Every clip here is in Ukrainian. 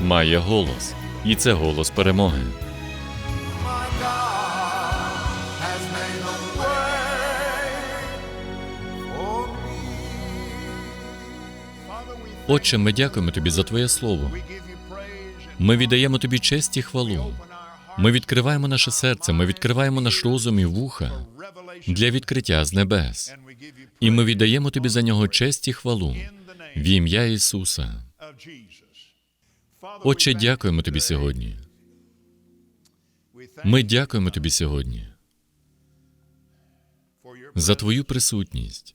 має голос, і це голос перемоги. Отче, ми дякуємо тобі за Твоє слово. Ми віддаємо тобі честь і хвалу. Ми відкриваємо наше серце, ми відкриваємо наш розум і вуха для відкриття з небес. І ми віддаємо тобі за нього честь і хвалу в ім'я Ісуса. Отче, дякуємо тобі сьогодні. Ми дякуємо тобі сьогодні за твою присутність.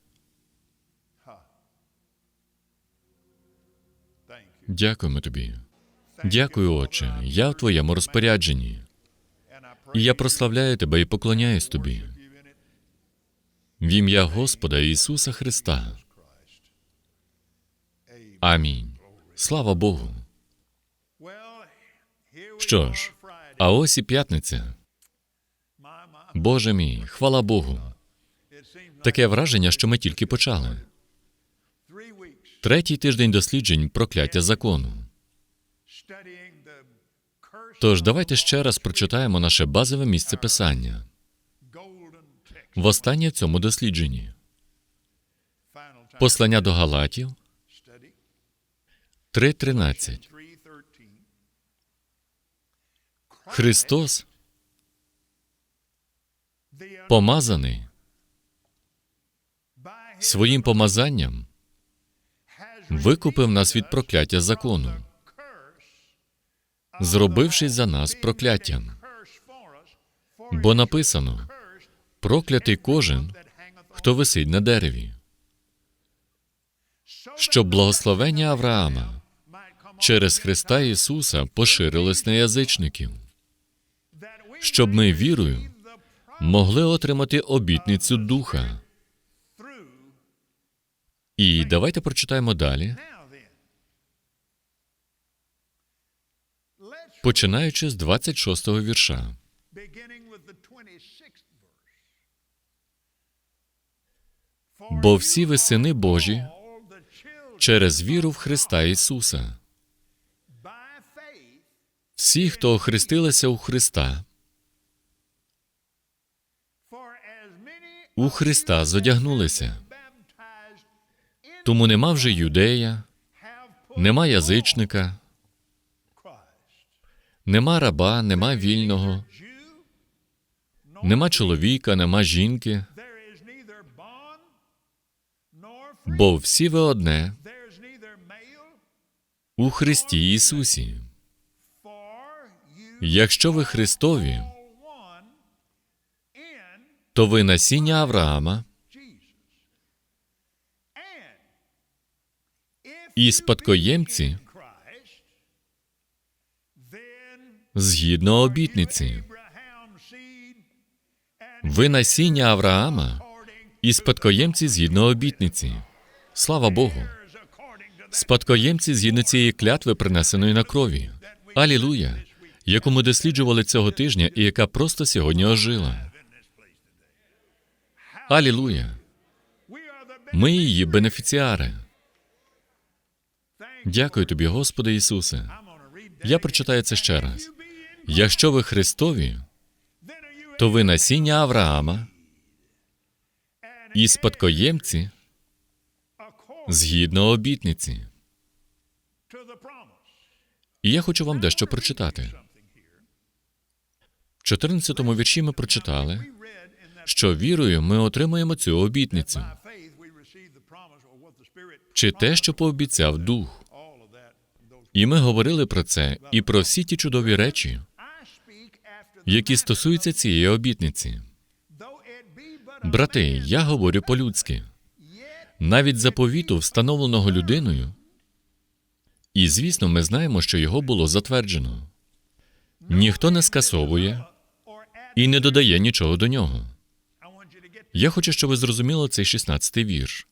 Дякуємо тобі. Дякую, Отче. Я в твоєму розпорядженні. І я прославляю тебе і поклоняюсь тобі. В ім'я Господа Ісуса Христа. Амінь. Слава Богу. Що ж, а ось і п'ятниця. Боже мій, хвала Богу. Таке враження, що ми тільки почали. Третій тиждень досліджень прокляття закону. Тож давайте ще раз прочитаємо наше базове місце писання. Востаннє в цьому дослідженні. Послання до Галатів 3.13. 3.13. Христос, помазаний своїм помазанням, викупив нас від прокляття закону, зробивши за нас прокляттям. Бо написано: проклятий кожен, хто висить на дереві, щоб благословення Авраама через Христа Ісуса поширилось на язичників, щоб ми вірою могли отримати обітницю Духа. І давайте прочитаємо далі, починаючи з 26-го вірша. beginning with the 26th verse. Бо всі ви сини Божі через віру в Христа Ісуса. Всі, хто охрестилися у Христа, у Христа зодягнулися. Тому нема вже юдея, нема язичника, нема раба, нема вільного, нема чоловіка, нема жінки, бо всі ви одне у Христі Ісусі. Якщо ви Христові, то ви насіння Авраама і спадкоємці згідно обітниці. Ви насіння Авраама і спадкоємці згідно обітниці. Слава Богу! Спадкоємці згідно цієї клятви, принесеної на крові. Алілуя! Яку ми досліджували цього тижня і яка просто сьогодні ожила. Алілуя! Ми її бенефіціари. Дякую тобі, Господи Ісусе. Я прочитаю це ще раз. Якщо ви Христові, то ви насіння Авраама і спадкоємці згідно обітниці. І я хочу вам дещо прочитати. В 14 вірші ми прочитали, що вірою ми отримаємо цю обітницю, чи те, що пообіцяв Дух. І ми говорили про це і про всі ті чудові речі, які стосуються цієї обітниці. Брати, я говорю по-людськи. Навіть заповіту, встановленого людиною. І звісно, ми знаємо, що його було затверджено. Ніхто не скасовує і не додає нічого до нього. Я хочу, щоб ви зрозуміли цей 16-й вірш.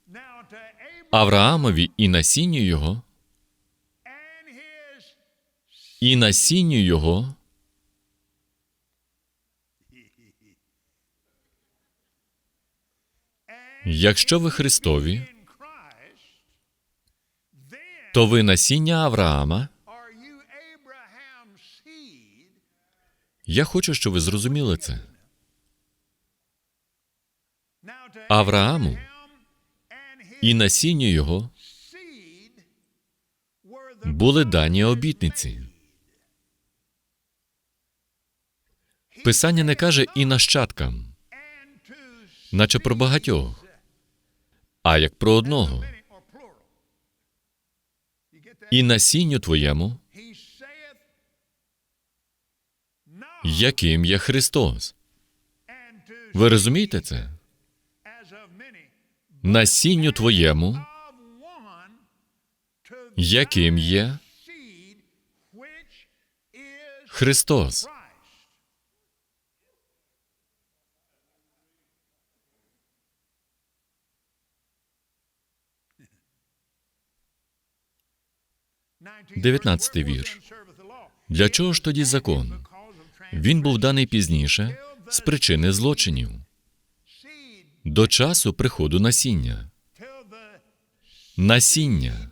Авраамові і насінню його, і насінню його Якщо ви Христові, то ви насіння Авраама. Я хочу, щоб ви зрозуміли це. Аврааму і насінню його були дані обітниці. Писання не каже і нащадкам, наче про багатьох, а як про одного. І насінню твоєму, яким є Христос. Ви розумієте це? Насінню твоєму, яким є Христос. Дев'ятнадцятий вірш. Для чого ж тоді закон? Він був даний пізніше з причини злочинів, до часу приходу насіння. Насіння.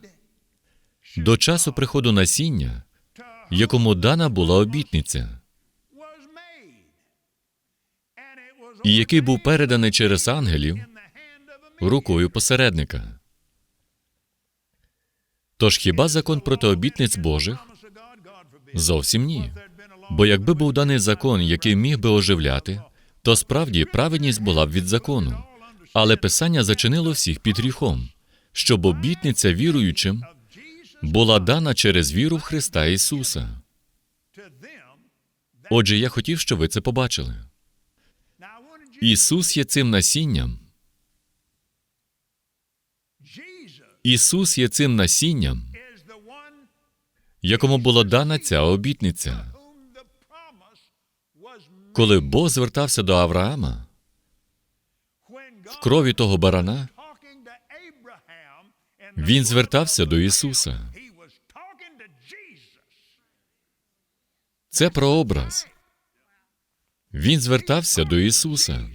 До часу приходу насіння, якому дана була обітниця, і який був переданий через ангелів рукою посередника. Тож хіба закон проти обітниць Божих? Зовсім ні. Бо якби був даний закон, який міг би оживляти, то справді праведність була б від закону. Але Писання зачинило всіх під гріхом, щоб обітниця віруючим була дана через віру в Христа Ісуса. Отже, я хотів, щоб ви це побачили. Ісус є цим насінням. Ісус є цим насінням, якому була дана ця обітниця. Коли Бог звертався до Авраама в крові того барана, він звертався до Ісуса. Це прообраз. Він звертався до Ісуса.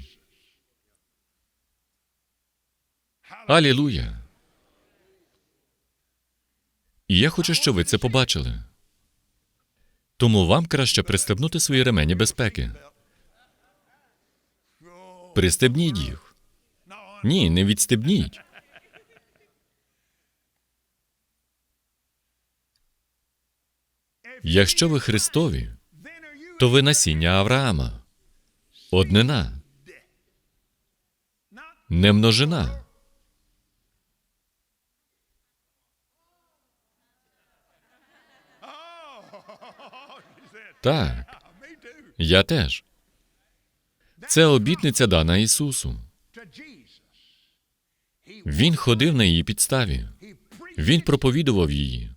Алілуя. І я хочу, щоб ви це побачили. Тому вам краще пристебнути свої ремені безпеки. Пристебніть їх. Ні, не відстебніть. Якщо ви Христові, то ви насіння Авраама. Однина, не множина. Так, я теж. Це обітниця дана Ісусу. Він ходив на її підставі. Він проповідував її.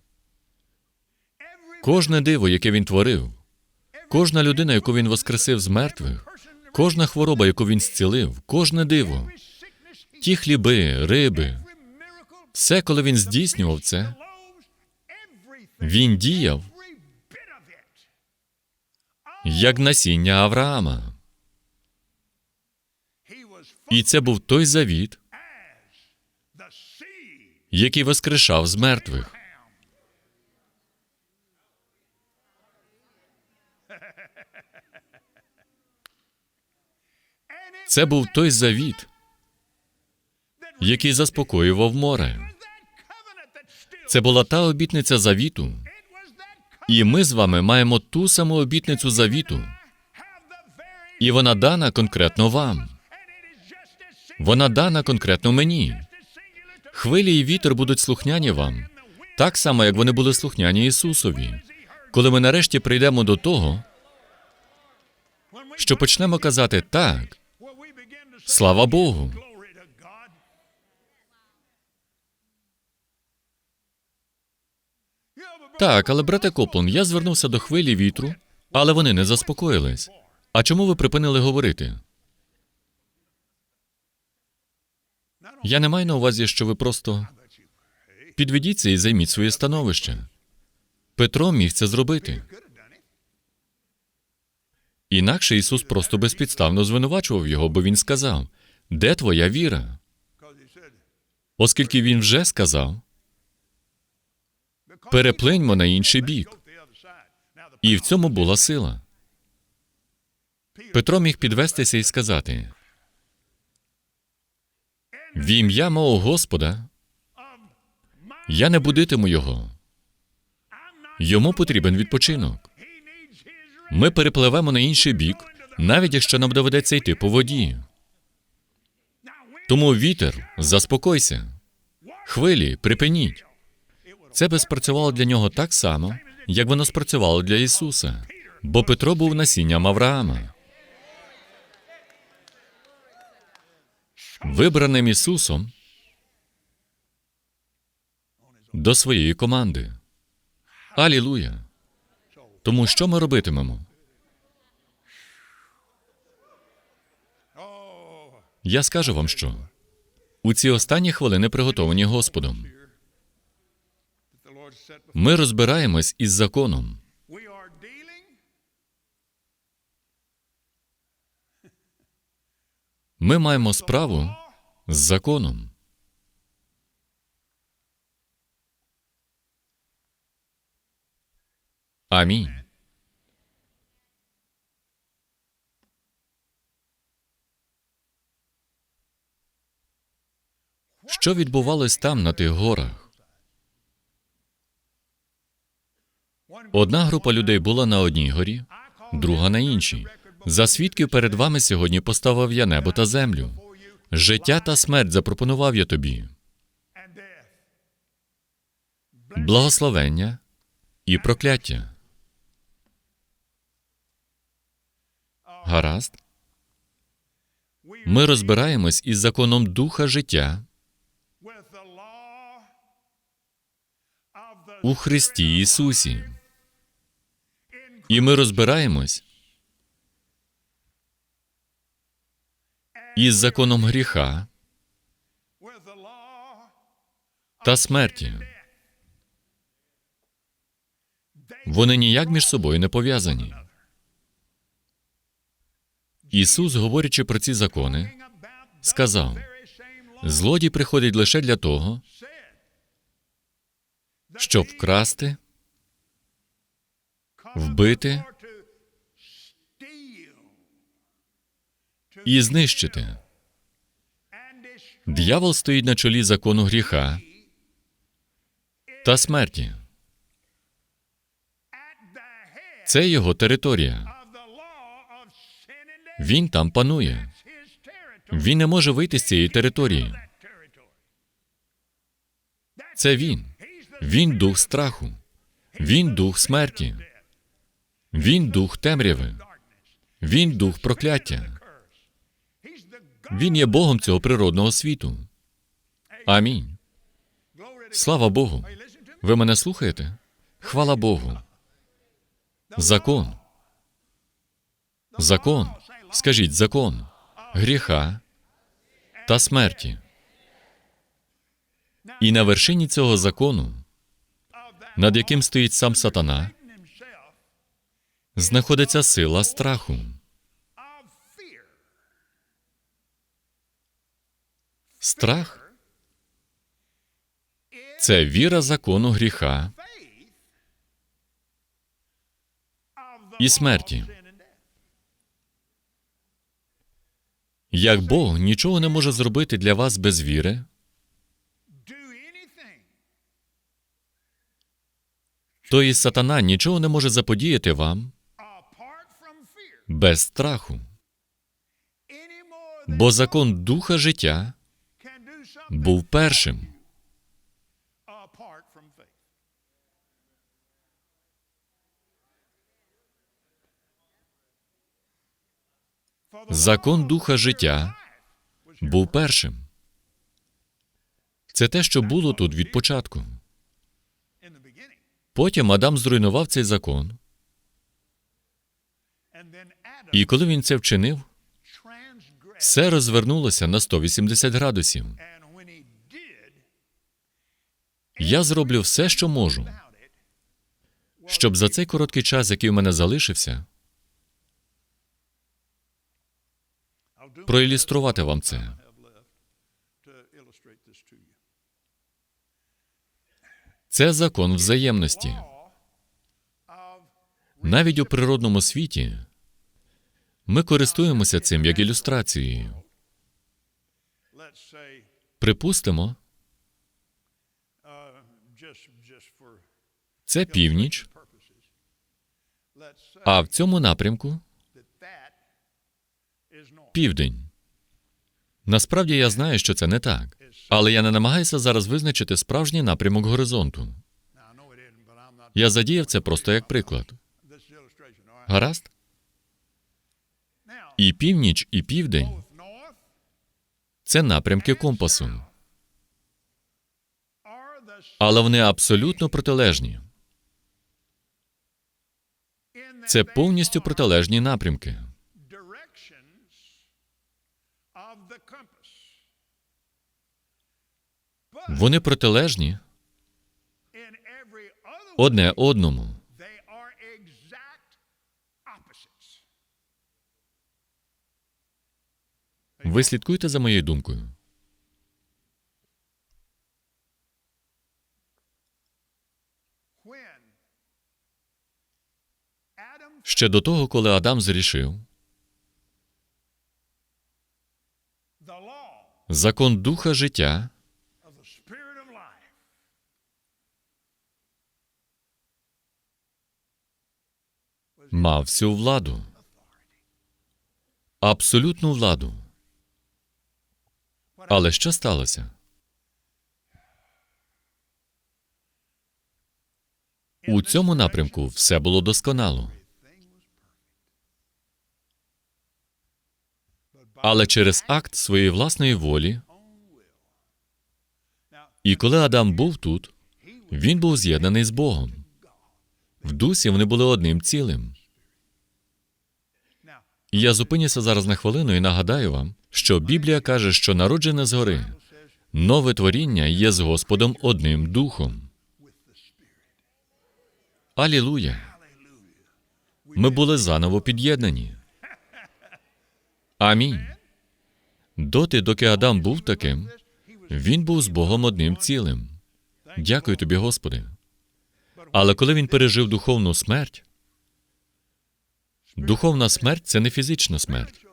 Кожне диво, яке він творив, кожна людина, яку він воскресив з мертвих, кожна хвороба, яку він зцілив, кожне диво, ті хліби, риби, все, коли він здійснював це, він діяв як насіння Авраама. І це був той завіт, який воскрешав з мертвих. Це був той завіт, який заспокоював море. Це була та обітниця завіту, І ми з вами маємо ту саму обітницю завіту, і вона дана конкретно вам. Вона дана конкретно мені. Хвилі і вітер будуть слухняні вам, так само, як вони були слухняні Ісусові. Коли ми нарешті прийдемо до того, що почнемо казати так, слава Богу. Так, але брате Коплан, я звернувся до хвилі вітру, але вони не заспокоїлись. А чому ви припинили говорити? Я не маю на увазі, що ви просто підведіться і займіть своє становище. Петро міг це зробити. Інакше Ісус просто безпідставно звинувачував його, бо Він сказав: Де твоя віра? Оскільки він вже сказав, переплиньмо на інший бік. І в цьому була сила. Петро міг підвестися і сказати: В ім'я мого Господа я не будитиму його. Йому потрібен відпочинок. Ми перепливемо на інший бік, навіть якщо нам доведеться йти по воді. Тому вітер, заспокойся. Хвилі, припиніть. Це би спрацювало для нього так само, як воно спрацювало для Ісуса, бо Петро був насінням Авраама. Вибраним Ісусом до своєї команди. Алілуя! Тому що ми робитимемо? Я скажу вам що. У ці останні хвилини приготовані Господом. Ми розбираємось із законом. Ми маємо справу з законом. Амінь. Що відбувалось там на тих горах? Одна група людей була на одній горі, друга на іншій. За свідків перед вами сьогодні поставив я небо та землю. Життя та смерть запропонував я тобі. Благословення і прокляття. Гаразд. Ми розбираємось із законом духа життя у Христі Ісусі. І ми розбираємось із законом гріха та смерті. Вони ніяк між собою не пов'язані. Ісус, говорячи про ці закони, сказав: злодій приходить лише для того, щоб вкрасти, вбити і знищити. Д'явол стоїть на чолі закону гріха та смерті. Це його територія. Він там панує. Він не може вийти з цієї території. Це він. Він дух страху. Він дух смерті. Він дух темряви. Він дух прокляття. Він є Богом цього природного світу. Амінь. Слава Богу. Ви мене слухаєте? Хвала Богу. Закон. Закон. Скажіть закон гріха та смерті. І на вершині цього закону, над яким стоїть сам сатана, знаходиться сила страху. Страх? Це віра закону гріха. І смерті. Як Бог нічого не може зробити для вас без віри, То і сатана нічого не може заподіяти вам без страху, бо закон духа життя був першим. Закон духа життя був першим. Це те, що було тут від початку. Потім Адам зруйнував цей закон, і коли він це вчинив, все розвернулося на 180 градусів. Я зроблю все, що можу, щоб за цей короткий час, який у мене залишився, проілюструвати вам це. Це закон взаємності. Навіть у природному світі ми користуємося цим як ілюстрацією. Припустимо, це північ, а в цьому напрямку південь. Насправді я знаю, що це не так, але я не намагаюся зараз визначити справжній напрямок горизонту. Я задіяв це просто як приклад. Гаразд? І північ, і південь це напрямки компасу, але вони абсолютно протилежні. Це повністю протилежні напрямки. Вони протилежні одне одному. Ви слідкуєте за моєю думкою. Ще до того, коли Адам зрішив, закон духа життя мав всю владу, абсолютну владу. Але що сталося? У цьому напрямку все було досконало. Але через акт своєї власної волі, і коли Адам був тут, він був з'єднаний з Богом. В дусі вони були одним цілим. І я зупинюся зараз на хвилину і нагадаю вам, що Біблія каже, що народжене згори, нове творіння є з Господом одним духом. Алілуя! Ми були заново під'єднані. Амінь. Доти, доки Адам був таким, він був з Богом одним цілим. Дякую тобі, Господи. Але коли він пережив духовну смерть, духовна смерть це не фізична смерть.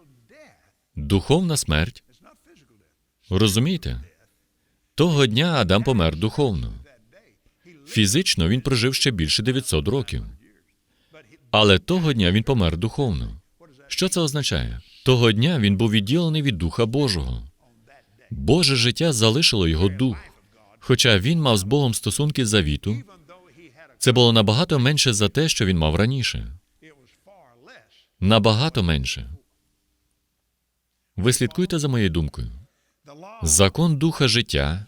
Духовна смерть. Розумієте? Того дня Адам помер духовно. Фізично він прожив ще більше 900 років. Але того дня він помер духовно. Що це означає? Того дня він був відділений від Духа Божого. Боже життя залишило його дух. Хоча він мав з Богом стосунки завіту, це було набагато менше за те, що він мав раніше. Набагато менше. Ви слідкуєте за моєю думкою. Закон духа життя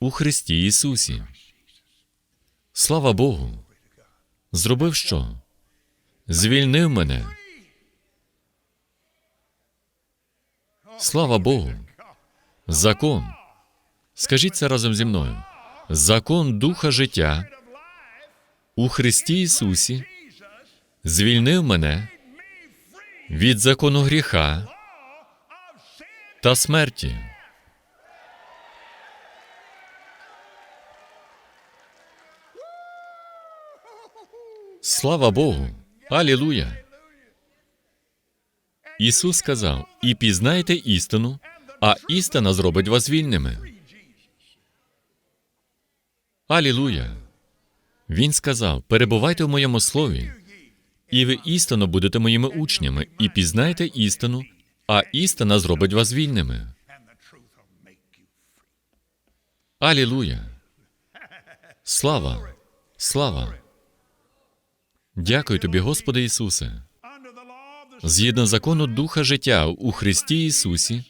у Христі Ісусі. Слава Богу. Зробив що? Звільнив мене. Слава Богу. Закон. Скажіть це разом зі мною. Закон духа життя у Христі Ісусі звільнив мене від закону гріха та смерті. Слава Богу! Алілуя! Ісус сказав: і пізнайте істину, а істина зробить вас вільними. Алілуя! Він сказав: перебувайте в моєму слові, і ви істинно будете моїми учнями, і пізнаєте істину, а істина зробить вас вільними. Алілуя! Слава! Слава! Дякую тобі, Господи Ісусе. Згідно закону Духа життя у Христі Ісусі,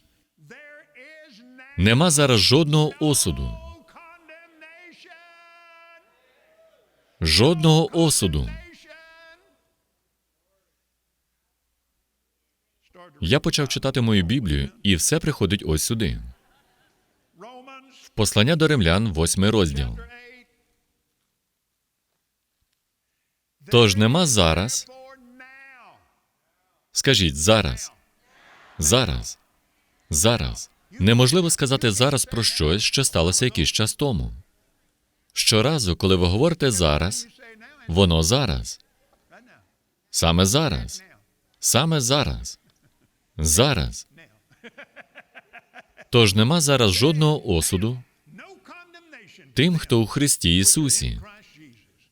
нема зараз жодного осуду, жодного осуду. Я почав читати мою Біблію, і все приходить ось сюди. Romans Послання до римлян, восьмий розділ. Тож нема зараз. Скажіть зараз, зараз, зараз. Неможливо сказати зараз про щось, що сталося якийсь час тому. Щоразу, коли ви говорите зараз, воно зараз, саме зараз, саме зараз, зараз. Тож нема зараз жодного осуду тим, хто у Христі Ісусі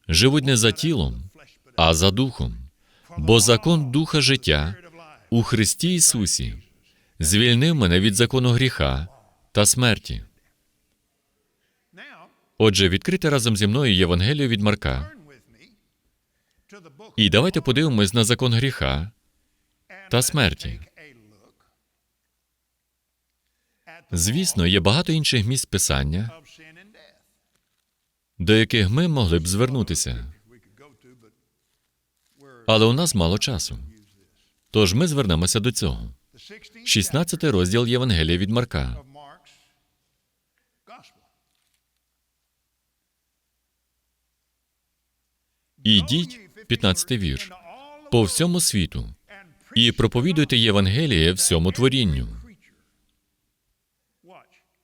живуть не за тілом, а за духом. Бо закон Духа життя у Христі Ісусі звільнив мене від закону гріха та смерті. Отже, відкрите разом зі мною Євангелію від Марка. І давайте подивимось на закон гріха та смерті. Звісно, є багато інших місць Писання, до яких ми могли б звернутися, але у нас мало часу. Тож ми звернемося до цього. the 16th 16 розділ Євангелія від Марка. Ідіть, 15 вірш, по всьому світу і проповідуйте Євангеліє всьому творінню.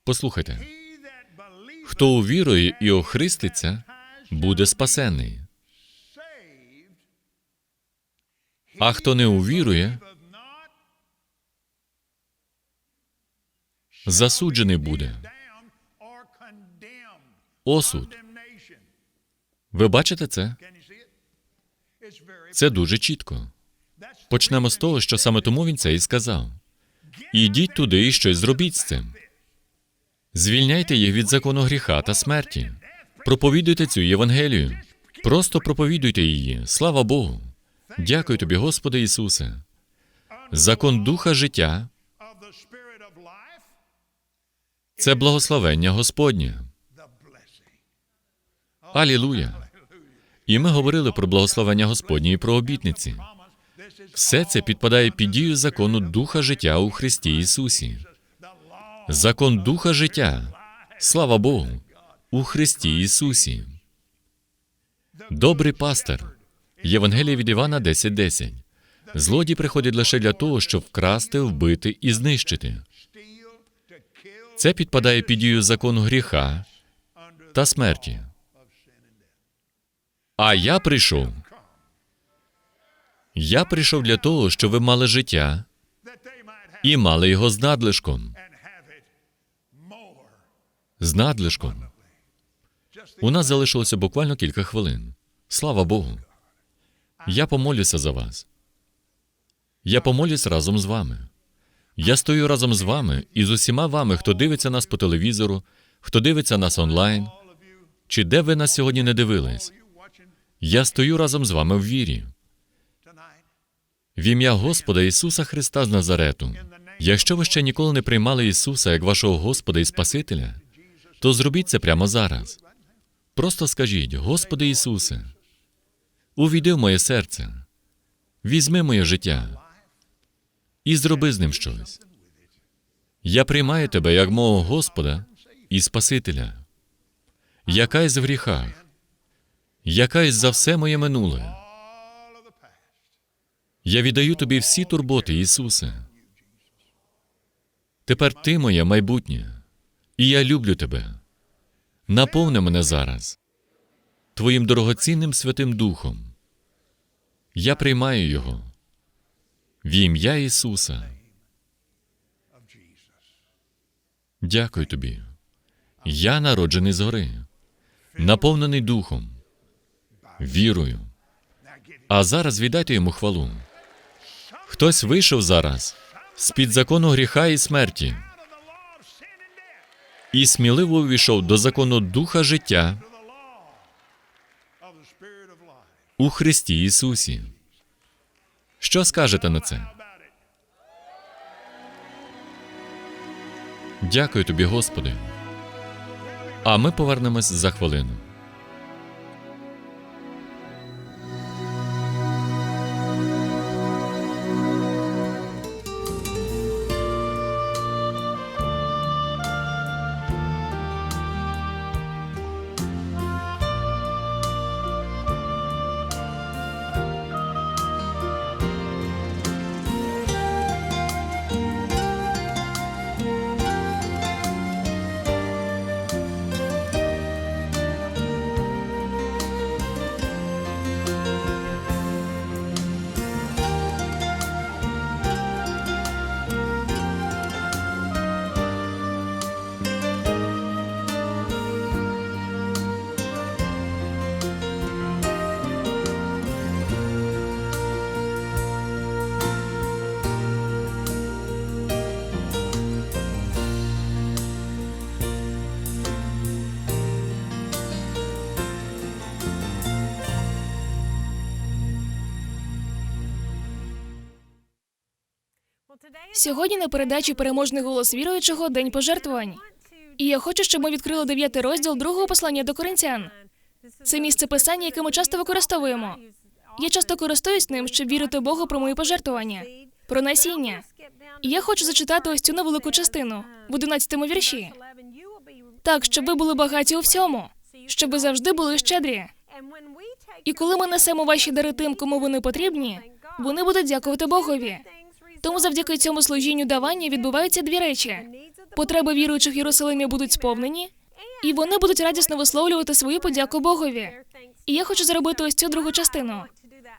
Послухайте, хто увірує і охриститься, буде спасений. А хто не увірує, засуджений буде. Осуд. Ви бачите це? Це дуже чітко. Почнемо з того, що саме тому він це і сказав. Ідіть туди і щось зробіть з цим. Звільняйте їх від закону гріха та смерті. Проповідуйте цю Євангелію. Просто проповідуйте її. Слава Богу. Дякую тобі, Господи Ісусе. Закон Духа життя це благословення Господнє. Алілуя. І ми говорили про благословення Господнє і про обітниці. Все це підпадає під дію закону Духа життя у Христі Ісусі. Закон Духа життя. Слава Богу. У Христі Ісусі. Добрий пастир. Євангелія від Івана 10.10. Злодій приходить лише для того, щоб вкрасти, вбити і знищити. Це підпадає під дію закону гріха та смерті. А я прийшов. Я прийшов для того, щоб ви мали життя і мали його з надлишком. З надлишком. У нас залишилося буквально кілька хвилин. Слава Богу. Я помолюся за вас. Я помолюсь разом з вами. Я стою разом з вами і з усіма вами, хто дивиться нас по телевізору, хто дивиться нас онлайн, чи де ви нас сьогодні не дивились. Я стою разом з вами в вірі. В ім'я Господа Ісуса Христа з Назарету. Якщо ви ще ніколи не приймали Ісуса як вашого Господа і Спасителя, то зробіть це прямо зараз. Просто скажіть, Господи Ісусе, увійди в моє серце, візьми моє життя і зроби з ним щось. Я приймаю тебе як мого Господа і Спасителя. Я каюсь в гріхах, я каюсь за все моє минуле. Я віддаю тобі всі турботи, Ісусе. Тепер ти моє майбутнє, і я люблю тебе. Наповни мене зараз Твоїм дорогоцінним Святим Духом. Я приймаю його в ім'я Ісуса. Дякую тобі. Я народжений згори, наповнений Духом. вірою. А зараз віддайте йому хвалу. Хтось вийшов зараз з-під закону гріха і смерті і сміливо увійшов до закону духа життя у Христі Ісусі. Що скажете на це? Дякую тобі, Господи. А ми повернемось за хвилину. Сьогодні на передачі переможний голос віруючого День пожертвувань. І я хочу, щоб ми відкрили дев'ятий розділ другого послання до коринтян. Це місце писання, яке ми часто використовуємо. Я часто користуюсь ним, щоб вірити Богу про мої пожертвування, про насіння. І я хочу зачитати ось цю невелику частину в 11 вірші. Так, щоб ви були багаті у всьому, щоб ви завжди були щедрі. І коли ми несемо ваші дари тим, кому вони потрібні, вони будуть дякувати Богові. Тому завдяки цьому служінню давання відбуваються дві речі: потреби віруючих в Єрусалимі будуть сповнені, і вони будуть радісно висловлювати свою подяку Богові. І я хочу зробити ось цю другу частину.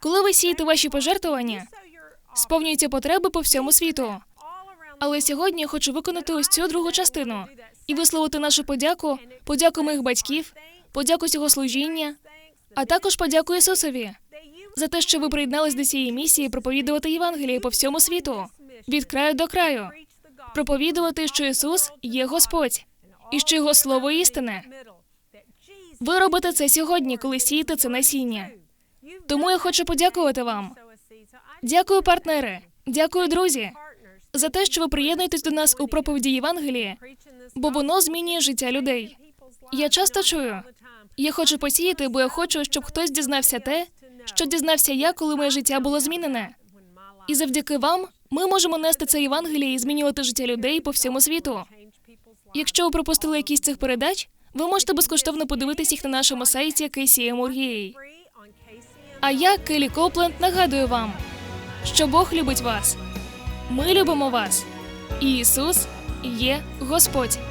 Коли ви сієте ваші пожертвування, сповнюються потреби по всьому світу. Але сьогодні я хочу виконати ось цю другу частину і висловити нашу подяку, подяку моїх батьків, подяку цього служіння, а також подяку Ісусові за те, що ви приєднались до цієї місії проповідувати Євангеліє по всьому світу, від краю до краю, проповідувати, що Ісус є Господь і що Його слово істине. Ви робите це сьогодні, коли сієте це насіння. Тому я хочу подякувати вам. Дякую, партнери, дякую, друзі, за те, що ви приєднуєтесь до нас у проповіді Євангелія, бо воно змінює життя людей. Я часто чую. Я хочу посіяти, бо я хочу, щоб хтось дізнався те, що дізнався я, коли моє життя було змінене. І завдяки вам ми можемо нести це Євангеліє і змінювати життя людей по всьому світу. Якщо ви пропустили якісь цих передач, ви можете безкоштовно подивитись їх на нашому сайті KCM.org.ua. А я, Келі Копленд, нагадую вам, що Бог любить вас. Ми любимо вас. І Ісус є Господь.